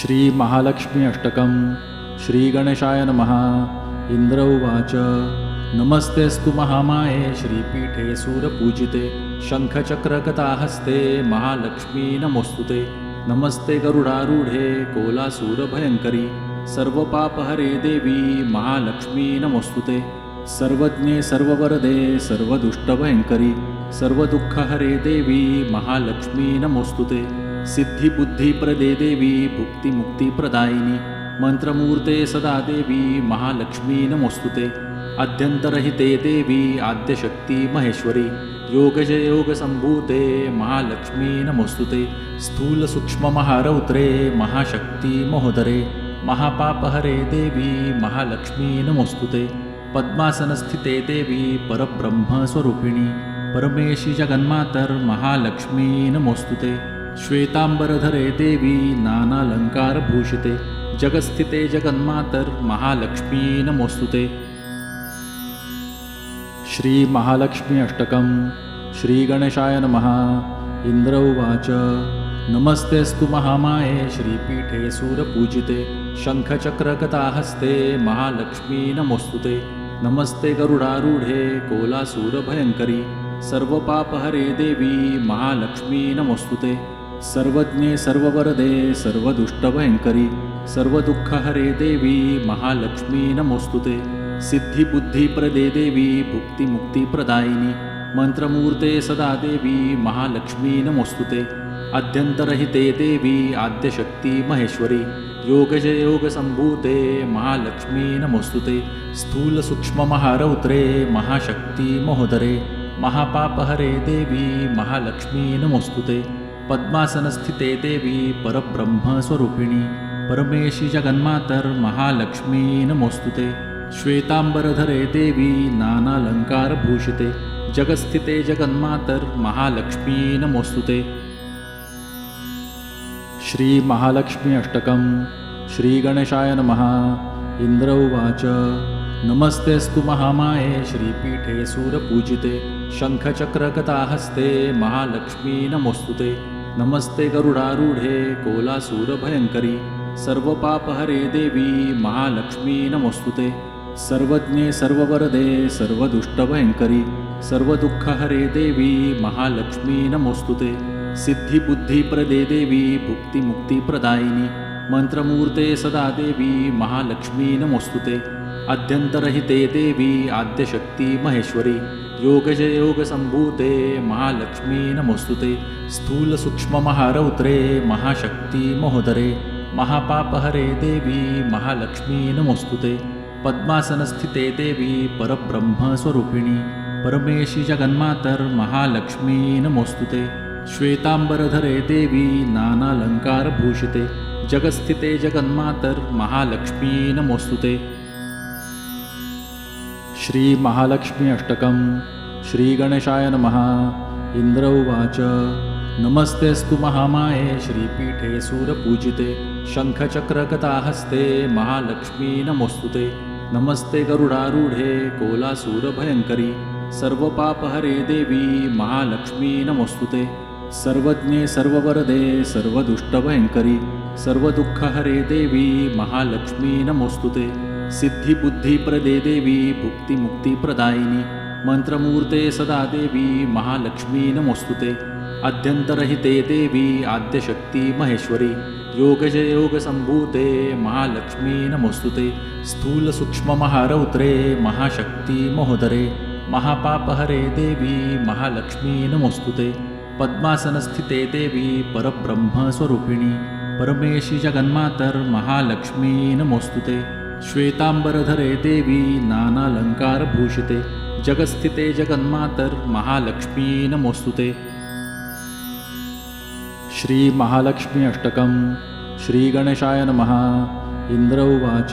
श्रीमहालक्ष्मी अष्टकं श्रीगणेशाय नमः। इन्द्र उवाच नमस्तेऽस्तु महामाये श्रीपीठे सूरपूजिते शङ्खचक्रगताहस्ते महालक्ष्मी नमोऽस्तु ते नमस्ते गरुडारूढे कोलासूरभयङ्करी सर्वपापहरे देवी महालक्ष्मी नमोऽस्तु ते सर्वज्ञे सर्ववरदे सर्वदुष्टभयङ्करी सर्वदुःखहरे देवी महालक्ष्मी नमोऽस्तु ते सिद्धिबुद्धिप्रदे देवी भुक्तिमुक्तिप्रदायिनी मन्त्रमूर्ते सदा देवी महालक्ष्मी नमोऽस्तु ते अध्यन्तरहिते देवी आद्यशक्ति महेश्वरी योगजयोगसम्भूते महालक्ष्मी नमोऽस्तु ते स्थूलसूक्ष्ममहारौद्रे महाशक्ति महोदरे महापापहरे देवी महालक्ष्मी नमोऽस्तु ते पद्मासनस्थिते देवी परब्रह्मस्वरूपिणी परमेशी जगन्मातर्महालक्ष्मी नमोऽस्तु ते श्वेताम्बरधरे देवी नानालङ्कारभूषिते जगत्स्थिते जगन्मातर्महालक्ष्मी नमोऽस्तु ते श्रीमहालक्ष्मी अष्टकं श्रीगणेशाय नमः इन्द्र उवाच नमस्तेऽस्तु महामाये श्रीपीठे सूरपूजिते नमोऽस्तु ते नमस्ते गरुडारूढे कोलासूरभयङ्करी सर्वपापहरे देवी महालक्ष्मी नमोऽस्तु ते सर्वज्ञे सर्ववरदे सर्वदुष्टभयङ्करी सर्वदुःखहरे देवी, महालक्ष्मी नमोऽस्तु ते सिद्धिबुद्धिप्रदे देवी, भुक्तिमुक्तिप्रदायिनी मन्त्रमूर्ते सदा देवी, महालक्ष्मी नमोऽस्तु ते अध्यन्तरहिते देवी, आद्यशक्ति महेश्वरी योगजयोगसम्भूते महालक्ष्मी नमोऽस्तु ते स्थूलसूक्ष्ममहारौद्रे, महाशक्ति महोदरे, महापापहरे देवी, महालक्ष्मी नमोऽस्तु ते पद्मासनस्थिते देवी परब्रह्मस्वरूपिणी। परमेशी जगन्मातर्महालक्ष्मी नमोऽस्तु ते श्वेताम्बरधरे देवी नानालङ्कारभूषिते जगत्स्थिते जगन्मातर्महालक्ष्मी नमोऽस्तु ते श्रीमहालक्ष्मी अष्टकं श्रीगणेशाय नमः। इन्द्र उवाच। नमस्तेऽस्तु महामाये। श्रीपीठे सूरपूजिते। शङ्खचक्रगताहस्ते महालक्ष्मी नमोऽस्तु ते नमस्ते गरुडारूढे कोलासूरभयङ्करी, सर्वपापहरे देवी महालक्ष्मी नमोऽस्तु ते सर्वज्ञे सर्ववरदे सर्वदुष्टभयङ्करी, सर्वदुःखहरे देवी महालक्ष्मी नमोऽस्तु ते सिद्धिबुद्धिप्रदे देवी भुक्तिमुक्तिप्रदायिनी मन्त्रमूर्ते सदा देवी महालक्ष्मी नमोऽस्तु ते अध्यन्तरहिते देवी आद्यशक्ति महेश्वरी योगजयोगसम्भूते महालक्ष्मी नमोऽस्तु ते स्थूलसूक्ष्ममहारौद्रे महाशक्ति महोदरे महापापहरे देवी महालक्ष्मी नमोऽस्तु ते पद्मासनस्थिते देवी परब्रह्मस्वरूपिणी परमेशी जगन्मातर्महालक्ष्मी नमोऽस्तु ते श्वेताम्बरधरे देवी नानालङ्कारभूषिते जगत्स्थिते जगन्मातर्महालक्ष्मी नमोऽस्तु ते श्रीमहालक्ष्मी अष्टकं श्रीगणेशाय नमः। इन्द्र उवाच। नमस्तेऽस्तु महामाये श्रीपीठे सूरपूजिते शङ्खचक्रगताहस्ते महालक्ष्मी नमोऽस्तु ते नमस्ते गरुडारूढे कोलासूरभयङ्करी सर्वपापहरे देवी महालक्ष्मी नमोऽस्तु ते सर्वज्ञे सर्ववरदे सर्वदुष्टभयङ्करी सर्वदुःखहरे देवी महालक्ष्मी नमोऽस्तु ते सिद्धिबुद्धिप्रदे देवी भुक्तिमुक्तिप्रदायिनी मन्त्रमूर्ते सदा देवी महालक्ष्मी नमोऽस्तु ते अध्यन्तरहिते देवी आद्यशक्ति महेश्वरी योगजयोगसम्भूते महालक्ष्मी नमोऽस्तु ते स्थूलसूक्ष्ममहारौद्रे महाशक्ति महोदरे महापापहरे देवी महालक्ष्मी नमोऽस्तु ते पद्मासनस्थिते देवी परब्रह्मस्वरूपिणी परमेशी जगन्मातर्महालक्ष्मी नमोऽस्तु ते श्वेताम्बरधरे देवी नानालङ्कारभूषिते जगत्स्थिते जगन्मातर्महालक्ष्मी नमोऽस्तु ते। श्रीमहालक्ष्मी अष्टकं श्रीगणेशाय नमः। इन्द्र उवाच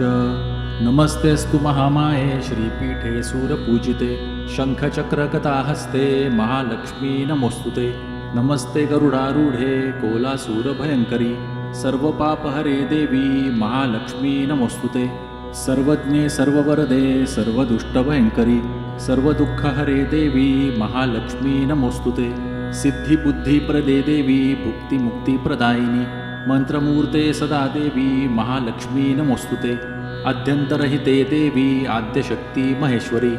नमस्तेऽस्तु महामाये श्रीपीठे सूरपूजिते शङ्खचक्रगताहस्ते महालक्ष्मी नमोऽस्तु ते। नमस्ते गरुडारूढे कोलासूरभयङ्करी सर्वपापहरे देवी महालक्ष्मी नमोऽस्तु ते सर्वज्ञे सर्ववरदे सर्वदुष्टभयङ्करी सर्वदुःखहरे देवी, महालक्ष्मी नमोऽस्तु ते सिद्धिबुद्धिप्रदे देवी, भुक्तिमुक्तिप्रदायिनी, मंत्रमूर्ते सदा देवी, महालक्ष्मी नमोस्तुते अध्यन्तरहिते देवी, आद्यशक्ती महेश्वरी,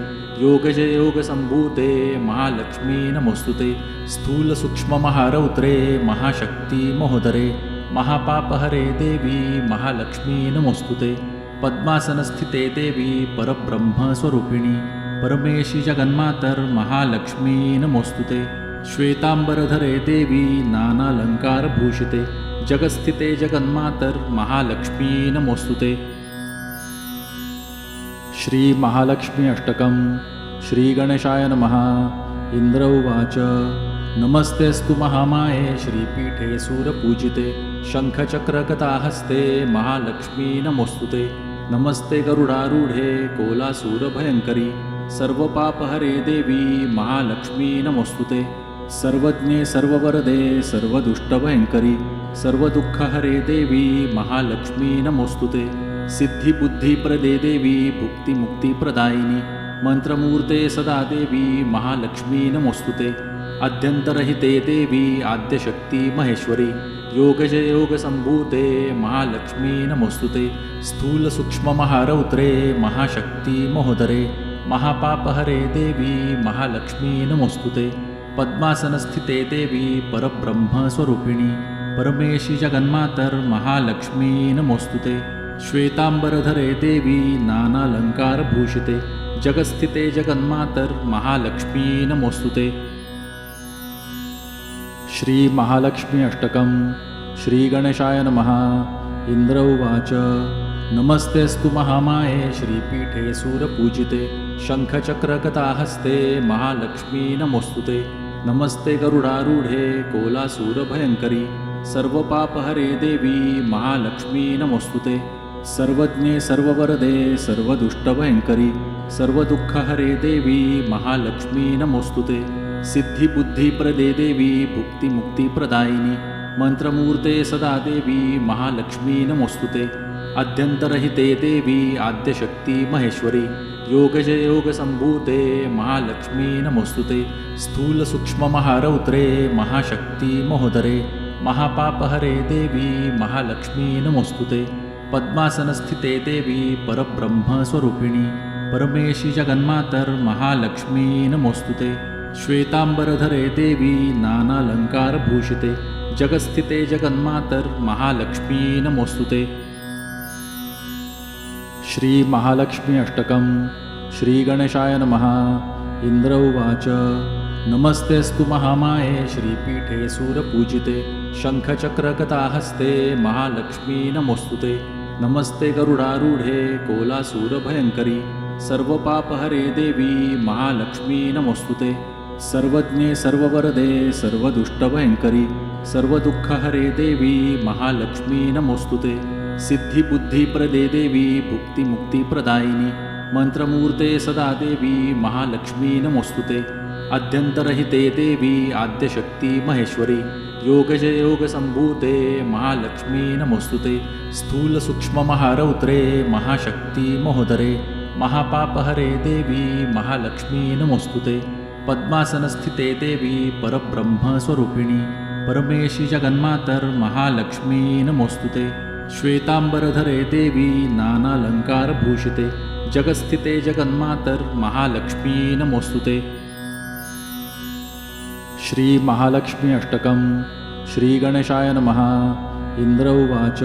योगजयोगसम्भूते, महालक्ष्मी नमोस्तुते स्थूलसूक्ष्ममहारौद्रे महाशक्ति महोदरे महापापहरे देवी, महालक्ष्मी नमोस्तुते पद्मासनस्थिते देवी परब्रह्मस्वरूपिणी। परमेशी नमोस्तुते। श्वेताम्बरधरे देवी नानालङ्कारभूषिते। जगत्स्थिते जगन्मातर्महालक्ष्मी नमोस्तुते। श्रीमहालक्ष्मी अष्टकं श्रीगणेशाय नमः। इन्द्र उवाच। नमस्तेऽस्तु महामाये। श्रीपीठे सूरपूजिते। शङ्खचक्रगताहस्ते महालक्ष्मी नमोस्तुते नमस्ते गरुडारूढे कोलासूरभयङ्करी सर्वपापहरे देवी महालक्ष्मी नमोस्तुते। सर्वज्ञे सर्ववरदे सर्वदुष्टभयङ्करी सर्वदुःखहरे देवी महालक्ष्मी नमोस्तुते। सिद्धिबुद्धिप्रदे देवी भुक्तिमुक्तिप्रदायिनी मन्त्रमूर्ते सदा देवी महालक्ष्मी नमोस्तुते। अध्यन्तरहिते देवी आद्यशक्ति महेश्वरी योगजयोगसम्भूते महालक्ष्मी नमोस्तुते। स्थूलसूक्ष्ममहारौद्रे महाशक्ती महोदरे। महापापहरे देवी महालक्ष्मी नमोस्तुते। पद्मासनस्थिते देवी परब्रह्मस्वरूपिणी। परमेशी जगन्मातर्महालक्ष्मी नमोस्तुते। श्वेताम्बरधरे देवी नानालङ्कारभूषिते जगत्स्थिते जगन्मातर्महालक्ष्मी नमोस्तुते। श्रीमहालक्ष्मी अष्टकं श्रीगणेशाय नमः। इन्द्र उवाच नमस्तेऽस्तु महामाये श्रीपीठे सूरपूजिते शङ्खचक्रगताहस्ते महालक्ष्मी नमोस्तुते नमस्ते गरुडारूढे कोलासूरभयङ्करी सर्वपापहरे देवी महालक्ष्मी नमोस्तुते सर्वज्ञे सर्ववरदे सर्वदुष्टभयङ्करी सर्वदुःखहरे देवी महालक्ष्मी नमोस्तुते सिद्धिबुद्धिप्रदे देवी भुक्तिमुक्तिप्रदायिनी, मंत्रमूर्ते सदा देवी महालक्ष्मी नमोस्तुते। अध्यन्तरहिते देवी, आद्यशक्ति महेश्वरी, योगजयोगसम्भूते महालक्ष्मी नमोस्तुते। स्थूलसूक्ष्ममहारौद्रे महाशक्ति महोदरे, महापापहरे देवी, महालक्ष्मी नमोस्तुते। पद्मासनस्थिते देवी, परब्रह्मस्वरूपिणी परमेशी जगन्मातर्महालक्ष्मी नमोस्तुते। श्वेताम्बरधरे देवी नानालङ्कारभूषिते जगस्थिते जगन्मातर्महालक्ष्मी नमोस्तुते श्रीमहालक्ष्मी अष्टकं श्रीगणेशाय नमः इन्द्र उवाच नमस्तेऽस्तु महामाये श्रीपीठे सूरपूजिते शङ्खचक्रकथाहस्ते महालक्ष्मी नमोस्तुते नमस्ते गरुडारूढे कोलासूरभयङ्करी सर्वपापहरे देवी महालक्ष्मी नमोस्तुते सर्वज्ञे सर्ववरदे सर्वदुष्टभयङ्करी सर्वदुःखहरे देवी, महालक्ष्मी नमोस्तुते सिद्धिबुद्धिप्रदे देवी, भुक्तिमुक्तिप्रदायिनी मन्त्रमूर्ते सदा देवी, महालक्ष्मी नमोस्तुते अध्यन्तरहिते देवी, आद्यशक्ती महेश्वरी योगजयोगसम्भूते महालक्ष्मी नमोस्तुते स्थूलसूक्ष्ममहारौद्रे, महाशक्ति महोदरे, महापापहरे देवी, महालक्ष्मी नमोस्तुते पद्मासनस्थिते देवी परब्रह्मस्वरूपिणी। परमेशी नमोस्तुते श्वेताम्बरधरे देवी नानालङ्कारभूषिते जगत्स्थिते जगन्मातर्महालक्ष्मी नमोस्तुते श्रीमहालक्ष्मी अष्टकं श्रीगणेशाय नमः। इन्द्र उवाच।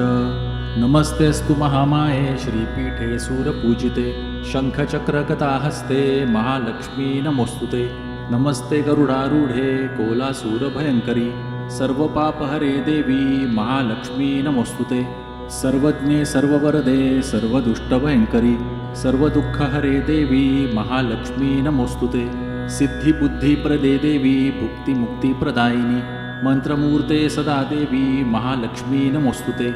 नमस्तेऽस्तु महामाये। श्रीपीठे सूरपूजिते। शङ्खचक्रगताहस्ते महालक्ष्मी नमोस्तुते नमस्ते गरुडारूढे कोलासूरभयङ्करी सर्वपापहरे देवी महालक्ष्मी नमोस्तुते। सर्वज्ञे सर्ववरदे सर्वदुष्टभयङ्करी सर्वदुःखहरे देवी महालक्ष्मी नमोस्तुते। सिद्धिबुद्धिप्रदे देवी भुक्तिमुक्तिप्रदायिनी मन्त्रमूर्ते सदा देवी महालक्ष्मी नमोस्तुते।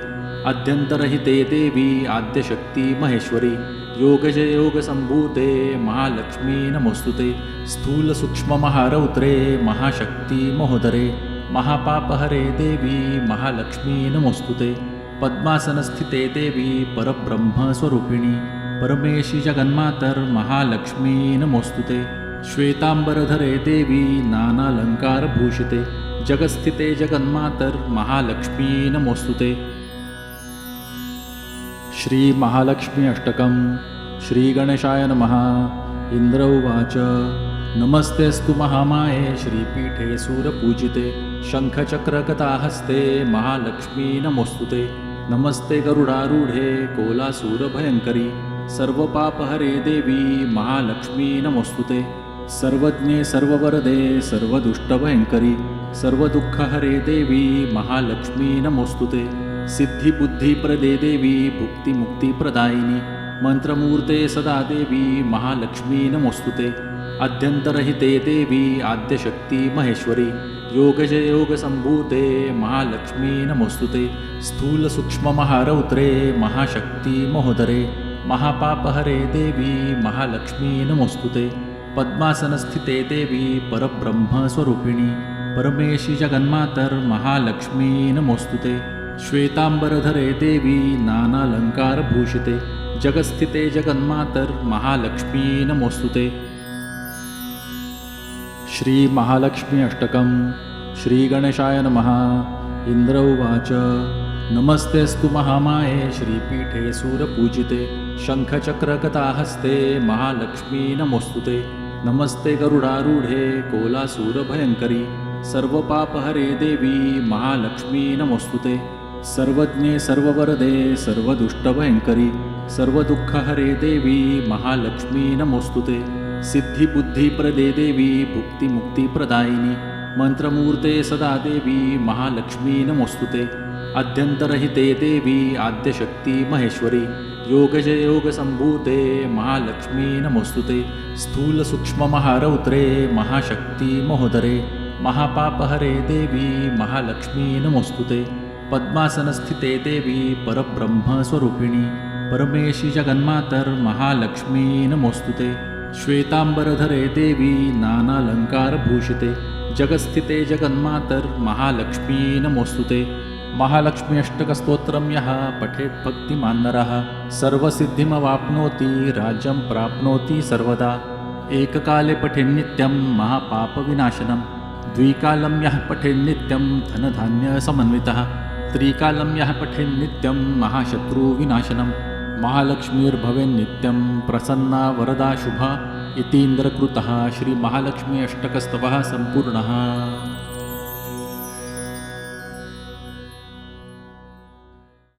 अध्यन्तरहिते देवी आद्यशक्ती महेश्वरी योगजयोगसम्भूते महालक्ष्मी नमोस्तुते। स्थूलसूक्ष्ममहारौद्रे महाशक्ती महोदरे महापापहरे देवी महालक्ष्मी नमोस्तुते। पद्मासनस्थिते देवी परब्रह्मस्वरूपिणी परमेशी जगन्मातर्महालक्ष्मी नमोस्तुते। श्वेताम्बरधरे देवी नानालङ्कारभूषिते जगस्थिते जगन्मातर महालक्ष्मी नमोऽस्तु ते श्रीमहालक्ष्मी अष्टकं श्रीगणेशाय नमः। इन्द्र उवाच नमस्तेऽस्तु महामाये श्रीपीठे सूरपूजिते शङ्खचक्रगताहस्ते महालक्ष्मी नमोऽस्तु ते नमस्ते गरुडारूढे कोलासूरभयङ्करी सर्वपापहरे देवी महालक्ष्मी नमोऽस्तु ते सर्वज्ञे सर्ववरदे सर्वदुष्टभयङ्करी सर्वदुःखहरे देवी महालक्ष्मी नमोऽस्तु ते सिद्धिबुद्धिप्रदे देवी भुक्तिमुक्तिप्रदायिनी मन्त्रमूर्ते सदा देवी महालक्ष्मी नमोऽस्तु ते अद्यन्तरहिते देवी आद्यशक्ति महेश्वरी योगजयोगसम्भूते महालक्ष्मी नमोऽस्तु ते स्थूलसूक्ष्ममहारौद्रे महाशक्ति महोदरे महापापहरे देवी महालक्ष्मी नमोऽस्तु ते पद्मासनस्थिते देवी परब्रह्मस्वरूपिणी परमेशी जगन्मातर्महालक्ष्मी नमोऽस्तु ते श्वेताम्बरधरे देवी नानालङ्कारभूषिते जगस्थिते जगन्मातर्महालक्ष्मी नमोऽस्तु ते। श्रीमहालक्ष्मी अष्टकं श्रीगणेशाय नमः। इन्द्र उवाच नमस्तेऽस्तु महामाये श्रीपीठे सूरपूजिते शङ्खचक्रगताहस्ते महालक्ष्मी नमोऽस्तु ते। नमस्ते गरुडारूढे कोलासूरभयङ्करी सर्वपापहरे देवी महालक्ष्मी नमोऽस्तु ते सर्वज्ञे सर्ववरदे सर्वदुष्टभयङ्करी सर्वदुःखहरे देवी महालक्ष्मी नमोऽस्तु ते सिद्धिबुद्धिप्रदे देवी भुक्तिमुक्तिप्रदायिनी मन्त्रमूर्ते सदा देवी महालक्ष्मी नमोऽस्तु ते अद्यन्तरहिते देवी आद्यशक्ति महेश्वरी योगजयोगसम्भूते महालक्ष्मी नमोऽस्तु ते स्थूलसूक्ष्ममहारौद्रे महाशक्ति महोदरे महापापहरे देवी महालक्ष्मी नमोऽस्तु ते पद्मासनस्थिते देवी परब्रह्मस्वरूपिणी। परमेशी ते श्वेताम्बरधरे देवी नानालङ्कारभूषिते। नमोऽस्तु ते महालक्ष्मी अष्टकस्तोत्रं यः पठेत् भक्तिमान्नरः सर्वसिद्धिमवाप्नोति राज्यं प्राप्नोति सर्वदा। एककाले पठेन्नित्यं महापापविनाशनं। द्विकालं यः पठेन्नित्यं धनधान्यसमन्वितः त्रिकालं यः पठेन्नित्यं महाशत्रुविनाशनं। महालक्ष्मीर्भवेन्नित्यं प्रसन्ना वरदा शुभा। इतीन्द्रकृतः श्रीमहालक्ष्मी अष्टकस्तवः सम्पूर्णः।